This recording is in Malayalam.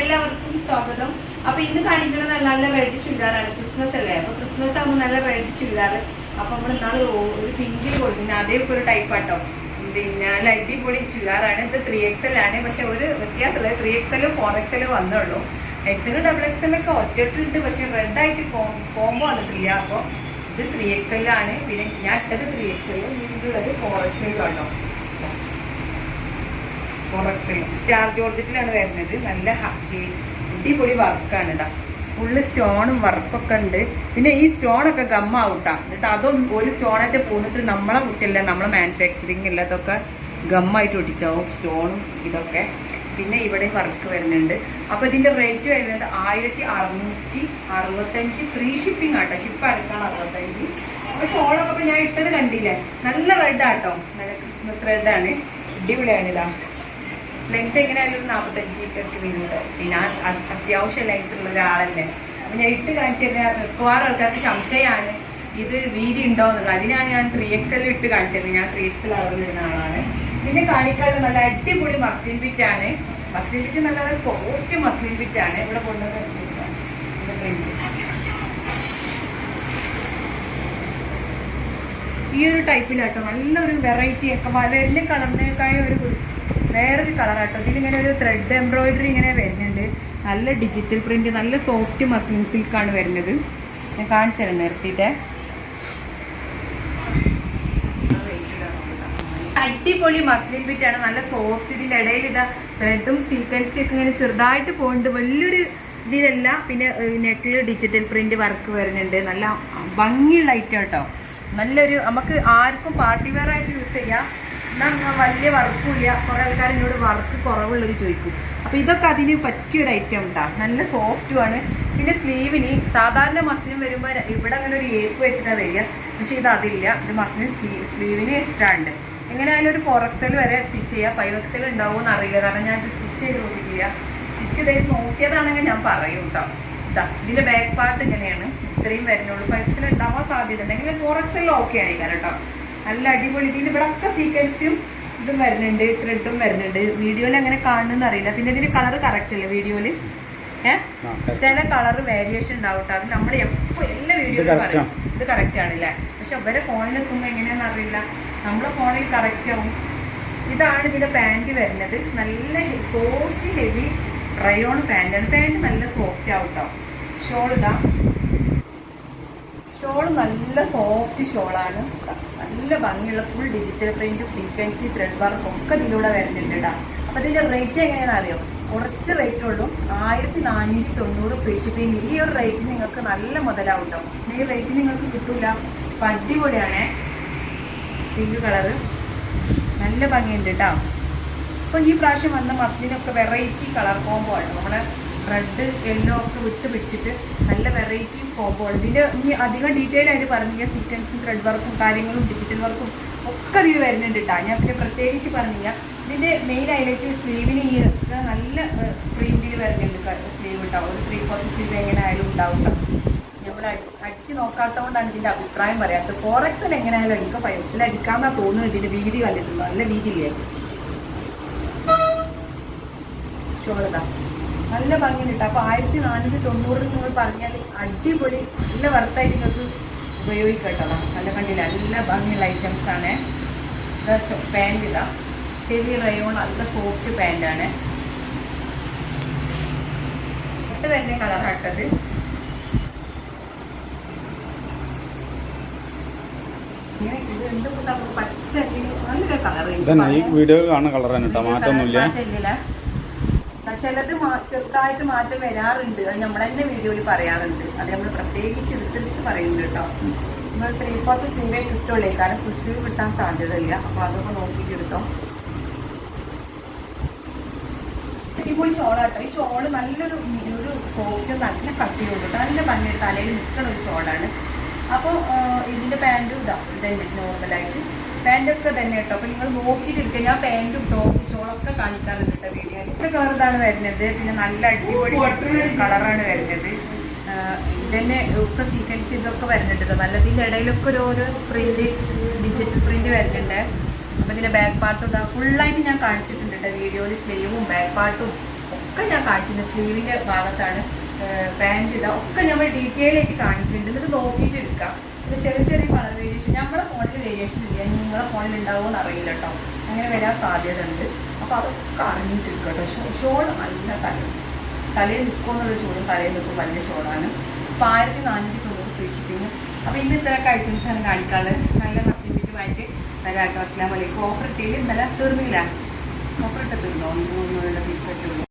എല്ലാവർക്കും സ്വാഗതം. അപ്പൊ ഇന്ന് കാണിക്കുന്നത് നല്ല നല്ല റെഡ് ചുരിദാറാണ്. ക്രിസ്മസ് അല്ലേ? അപ്പൊ ക്രിസ്മസ് ആകുമ്പോൾ നല്ല റെഡ് ചുരിദാർ. അപ്പൊ നമ്മൾ ഇന്നാൾ ഒരു പിങ്കിൽ കൊടുക്കുന്ന അതേ ഒരു ടൈപ്പ് ആട്ടോ. പിന്നെ നല്ല അടിപൊളി ചുരിദാറാണ്. ഇത് ത്രീ എക്സ് ആണ്. പക്ഷെ ഒരു വ്യത്യാസമില്ല ത്രീ എക്സ് എല്ലും ഫോർ എക്സ് എല്ലും വന്നുള്ളൂ. എക്സലും ഡബിൾ എക്സലൊക്കെ ഒറ്റട്ടുണ്ട് പക്ഷെ റെഡ് ആയിട്ട് കോമ്പോ വന്നിട്ടില്ല. അപ്പോൾ ഇത് ത്രീ എക്സ് എൽ ആണ്. പിന്നെ ഞാൻ ഇട്ടത് ത്രീ എക്സ് എല്ലും ഇതിലുള്ളത് ഫോർ എക്സ് എല്ലും ആണോ ഫോറക്സിൽ സ്റ്റാർ ജോർജറ്റിലാണ് വരുന്നത്. നല്ല അടിപൊളി വർക്കാണ് ഇതാ ഫുള്ള് സ്റ്റോണും വർക്കൊക്കെ ഉണ്ട്. പിന്നെ ഈ സ്റ്റോണൊക്കെ ഗമ്മാവൂട്ടാ എന്നിട്ട് അതൊന്നും ഒരു സ്റ്റോണായിട്ട് പോന്നിട്ട് നമ്മളെ കുറ്റല്ല നമ്മളെ മാനുഫാക്ചറിങ് ഇല്ലാത്തൊക്കെ ഗമ്മായിട്ട് ഒട്ടിച്ചാവും സ്റ്റോണും ഇതൊക്കെ. പിന്നെ ഇവിടെ വർക്ക് വരുന്നുണ്ട്. അപ്പോൾ ഇതിന്റെ റേറ്റ് വരുന്നത് ആയിരത്തി അറുന്നൂറ്റി അറുപത്തഞ്ച് ഫ്രീ ഷിപ്പിംഗ് ആട്ടോ. ഷിപ്പ് അടുക്കാണ് അറുപത്തഞ്ച്. അപ്പോൾ ഷോളൊക്കെ ഞാൻ ഇട്ടത് കണ്ടില്ലേ? നല്ല റെഡ് ആട്ടോ. നല്ല ക്രിസ്മസ് റെഡാണ് അടിപൊളിയാണ് ഇതാ ലെങ്ത് എങ്ങനെയായാലും ഒരു നാൽപ്പത്തഞ്ച് ഒക്കെ വരുന്നുണ്ട് അ- അത്യാവശ്യം ലെങ്ത് ഉള്ള ഒരാളല്ലേ. അപ്പം ഞാൻ ഇട്ട് കാണിച്ചു കഴിഞ്ഞാൽ മിക്കവാറും ആൾക്കാർക്ക് സംശയമാണ് ഇത് വീതി ഉണ്ടോ? എന്നുള്ളത്. അതിനാണ് ഞാൻ ത്രീ എക്സ് എല്ലാം ഇട്ട് കാണിച്ചിരുന്നത് ഞാൻ ത്രീ എക്സ് എൽ അളവിലിടുന്ന ആളാണ്. പിന്നെ കാണിക്കാനുള്ള നല്ല അടിപൊളി മസ്ലിൻ പിറ്റാണ് മസ്ലിൻ പിറ്റ് നല്ല നല്ല സോഫ്റ്റ് മസ്ലിൻ പിറ്റാണ് ഇവിടെ കൊണ്ടുവന്ന് ഈ ഒരു ടൈപ്പിലാട്ടോ നല്ലൊരു വെറൈറ്റി ഒക്കെ. വലിയ കളറിനേക്കായ ഒരു വേറൊരു കളറാട്ടോ. ഇതിലിങ്ങനെ ഒരു ത്രെഡ് എംബ്രോയിഡറി ഇങ്ങനെ വരുന്നുണ്ട്. നല്ല ഡിജിറ്റൽ പ്രിന്റ് നല്ല സോഫ്റ്റ് മസ്ലിൻ സിൽക്കാണ് വരുന്നത്. ഞാൻ കാണിച്ചു തരാം അടിപൊളി മസ്ലിൻ ബിറ്റാണ് നല്ല സോഫ്റ്റ് ഇതിന്റെ ഇടയിൽ ഇതാ ത്രെഡും സീക്വൻസും ഒക്കെ ഇങ്ങനെ ചെറുതായിട്ട് പോകുന്നുണ്ട് വലിയൊരു ഇതിലല്ല പിന്നെ നെക്കിൽ ഡിജിറ്റൽ പ്രിന്റ് വർക്ക് വരുന്നുണ്ട്. നല്ല ഭംഗിയുള്ള ഐറ്റം കേട്ടോ നല്ലൊരു നമുക്ക് ആർക്കും പാർട്ടി വെയർ ആയിട്ട് യൂസ് ചെയ്യാം. എന്നാൽ വലിയ വർക്കില്ല കുറേ ആൾക്കാർ എന്നോട് വർക്ക് കുറവുള്ളത് ചോദിക്കും. അപ്പോൾ ഇതൊക്കെ അതിന് പറ്റിയൊരു ഐറ്റം ഉണ്ടാ നല്ല സോഫ്റ്റും ആണ്. പിന്നെ സ്ലീവിന് സാധാരണ മസ്ലിൻ വരുമ്പോൾ ഇവിടെ അങ്ങനെ ഒരു ഏപ്പ് വെച്ചിട്ടാണ് വരിക. പക്ഷെ ഇത് അതില്ല. ഇത് മസ്ലിൻ സ്ലീവിന് എക്സ്ട്രാ ഉണ്ട്. എങ്ങനെയായാലും ഒരു ഫോർ എക്സൽ വരെ സ്റ്റിച്ച് ചെയ്യുക ഫൈവ് എക്സൽ ഉണ്ടാവുമെന്ന് അറിയില്ല കാരണം ഞാൻ സ്റ്റിച്ച് ചെയ്ത് നോക്കിയിട്ടില്ല. സ്റ്റിച്ച് ചെയ്ത് നോക്കിയതാണെങ്കിൽ ഞാൻ പറയും കേട്ടോ ഇതാ ഇതിന്റെ ബാക്ക് പാർട്ട് ഇങ്ങനെയാണ്. ഇത്രയും വരുന്നുള്ളൂ. ഫൈവ് എക്സൽ ഉണ്ടാവാൻ സാധ്യത ഉണ്ടെങ്കിൽ ഫോർ ഓക്കെ ആയിരിക്കാം കേട്ടോ നല്ല അടിപൊളി. ഇതിന് ഇവിടെ ഒക്കെ സീക്വൻസും ഇതും വരുന്നുണ്ട് ത്രെഡും വരുന്നുണ്ട്. വീഡിയോയിൽ അങ്ങനെ കാണുന്നെന്ന് അറിയില്ല. പിന്നെ ഇതിന് കളർ കറക്റ്റ് അല്ലേ വീഡിയോയിൽ ചില കളർ വേരിയേഷൻ ഉണ്ടാവും കേട്ടോ അത് നമ്മൾ എപ്പോൾ എല്ലാ വീഡിയോയിലും പറയും. ഇത് കറക്റ്റ് ആണല്ലേ പക്ഷെ അവരെ ഫോണിൽ എത്തുമ്പോൾ എങ്ങനെയാണെന്ന് അറിയില്ല. നമ്മളെ ഫോണിൽ കറക്റ്റ് ആവും. ഇതാണ് ഇതിന്റെ പാന്റ് വരുന്നത്. നല്ല സോഫ്റ്റ് ഹെവി റയോൺ പാന്റാണ് പാന്റ് നല്ല സോഫ്റ്റ് ആവും കേട്ടോ ഷോൾ ഇതാ ഷോൾ നല്ല സോഫ്റ്റ് ഷോളാണ്. നല്ല ഭംഗിയുള്ള full digital print frequency thread work ഒക്കെ ഇതിലൂടെ വരുന്നുണ്ട് കേട്ടോ അപ്പൊ ഇതിന്റെ റേറ്റ് എങ്ങനെയാണെന്ന് അറിയോ കുറച്ച് റേറ്റ് ഉള്ളൂ. ആയിരത്തി നാനൂറ്റി തൊണ്ണൂറ് ഫ്രീ ഈ ഒരു റേറ്റ് നിങ്ങൾക്ക് നല്ല മുതലാവും കേട്ടോ ഈ റേറ്റ് നിങ്ങൾക്ക് കിട്ടൂല. അപ്പൊ അടിപൊളിയാണേ. പിങ്ക് കളറ് നല്ല ഭംഗിയുണ്ട് കേട്ടോ അപ്പൊ ഈ പ്രാവശ്യം വന്ന മസ്ലിനൊക്കെ വെറൈറ്റി കളർ കോമ്പോ ആണ്. നമ്മളെ റെഡ് യെല്ലോ ഒക്കെ വിട്ട് പിടിച്ചിട്ട് നല്ല വെറൈറ്റി കോമ്പോൾ ഇതിന്റെ ഇനി അധികം ഡീറ്റെയിൽ ആയിട്ട് പറഞ്ഞ സീക്വൻസും ത്രെഡ് വർക്കും കാര്യങ്ങളും ഡിജിറ്റൽ വർക്കും ഒക്കെ ഇതിൽ വരുന്നുണ്ട് കേട്ടോ ഞാൻ പിന്നെ പ്രത്യേകിച്ച് പറഞ്ഞില്ല. ഇതിന്റെ മെയിൻ ഹൈലൈറ്റ് സ്ലീവിന് ഈ എക്സ്ട്രാ നല്ല പ്രിന്റിൽ വരുന്നുണ്ട് സ്ലീവ് ഉണ്ടാവും ഒരു ത്രീ ഫോർത്ത് സ്ലീവ് എങ്ങനെ ആയാലും ഉണ്ടാവും നമ്മൾ അടിച്ച് നോക്കാത്തതുകൊണ്ടാണ് ഇതിന്റെ അഭിപ്രായം പറയാത്തത് ഫോർ എക്സിൽ എങ്ങനെയായാലും അടിക്കാം ഫൈവ് എക്സിൽ അടിക്കാമെന്നാണ് തോന്നുന്നത്. ഇതിന്റെ വീതി കണ്ടിട്ടുണ്ട്. നല്ല വീതിയില്ലേ ഷോളിതാ നല്ല ഭംഗിയുണ്ട്. അപ്പോൾ അപ്പൊ ആയിരത്തി നാനൂറ്റി തൊണ്ണൂറ് നിങ്ങൾ പറഞ്ഞാൽ അടിപൊളി നല്ല വർത്തായിട്ട് നിങ്ങൾക്ക് ഉപയോഗിക്കട്ടോ. നല്ല കണ്ടില്ല നല്ല ഭംഗിയുള്ള ഐറ്റംസ് ആണ്. പാന്റ് ഇതാ. ഹെവി റയോൺ നല്ല സോഫ്റ്റ് പാന്റാണ് ഇട്ട് തന്നെ കളറാട്ടത് പച്ച നല്ലൊരു കളർ വീഡിയോ കാണുന്ന കളർ തന്നെ കേട്ടോ. മാറ്റമൊന്നുമില്ല. ചിലത് ചെറുതായിട്ട് മാറ്റം വരാറുണ്ട്. അത് നമ്മൾ തന്നെ വീഡിയോയിൽ പറയാറുണ്ട്. അത് നമ്മൾ പ്രത്യേകിച്ച് എടുത്തെടുത്ത് പറയുന്നുണ്ട് കേട്ടോ. നമ്മൾ ത്രീ ഫോർത്ത് സിനിമയെ കിട്ടുള്ളേ കാരണം ഫുൾ സ്ലീവ് കിട്ടാൻ സാധ്യതയില്ല. അപ്പൊ അതൊക്കെ നോക്കിയിട്ട് എടുത്തോ. അടിപൊളി ഷോളാട്ടോ ഈ ഷോൾ നല്ലൊരു ഒരു സോഫ്റ്റ് നല്ല കട്ടിയുണ്ട് നല്ല ഭംഗി തലയിൽ നിൽക്കുന്ന ഒരു ഷോളാണ് അപ്പോൾ ഇതിന്റെ പാന്റും ഇതാ. ഇതന്നെ നോർമലായിട്ട് പാന്റൊക്കെ തന്നെ കേട്ടോ. അപ്പോൾ നിങ്ങൾ നോക്കിയിട്ട് എടുക്കുക ഞാൻ പാന്റും ടോപ്പും ഷോളൊക്കെ കാണിക്കാറുണ്ട് കേട്ടോ വീഡിയോ ഇത്ര കളർ ഇതാണ് വരുന്നത്. പിന്നെ നല്ല അടിപൊളി കളറാണ് വരുന്നത്. ഇതന്നെ ഒക്കെ സീക്വൻസ് ഇതൊക്കെ വരുന്നുണ്ട് കേട്ടോ. നല്ല ഇതിന്റെ ഇടയിലൊക്കെ ഒരു ഓരോ പ്രിന്റ് ഡിജിറ്റൽ പ്രിന്റ് വരുന്നുണ്ട്. അപ്പോൾ ഇതിന്റെ ബാക്ക് പാർട്ടും ഇതാ ഫുള്ളായിട്ട് ഞാൻ കാണിച്ചിട്ടുണ്ട് കേട്ടോ. വീഡിയോയിൽ സ്ലീവും ബാക്ക് പാർട്ടും ഒക്കെ ഞാൻ കാണിച്ചിട്ടുണ്ട്. സ്ലീവിന്റെ ഭാഗത്താണ് പാന്റ് ഇതാ ഒക്കെ നമ്മൾ ഡീറ്റെയിൽ ആയിട്ട് കാണിക്കുന്നുണ്ട് എന്നിട്ട് നോക്കിയിട്ട് എടുക്കാം പിന്നെ ചെറിയ ചെറിയ കളർ വേരിയേഷൻ നമ്മുടെ ഫോണിൽ വേരിയേഷൻ ഇല്ല. നിങ്ങളുടെ നിങ്ങളെ ഫോണിൽ ഉണ്ടാവുമോ എന്ന് അറിയില്ല കേട്ടോ അങ്ങനെ വരാൻ സാധ്യത ഉണ്ട് അപ്പോൾ അതൊക്കെ അറിഞ്ഞിട്ടിരിക്കും കേട്ടോ ഷോൾ നല്ല തലയിൽ തലയിൽ നിൽക്കുമെന്നുള്ള ഷോളും തലയിൽ നിൽക്കും. വലിയ ഷോളാണ്. അപ്പോൾ ആയിരത്തി നാനൂറ്റി തൊണ്ണൂറ് ഫ്രീ ഷിപ്പിങ് അപ്പോൾ ഇന്ന് ഇത്രയൊക്കെ ആണ് കാണിക്കാനുള്ളത്. നല്ല മസ്ലിമിറ്റുമായിട്ട് നല്ല അസ്ലാം വലൈക്കും ഓഫർ ഇട്ടില്ല ഇന്നലെ തീർന്നില്ല. ഓഫർ ഇട്ട് തീർന്നോ? ഒന്നും പീസ് ഒക്കെ ഉള്ളൂ.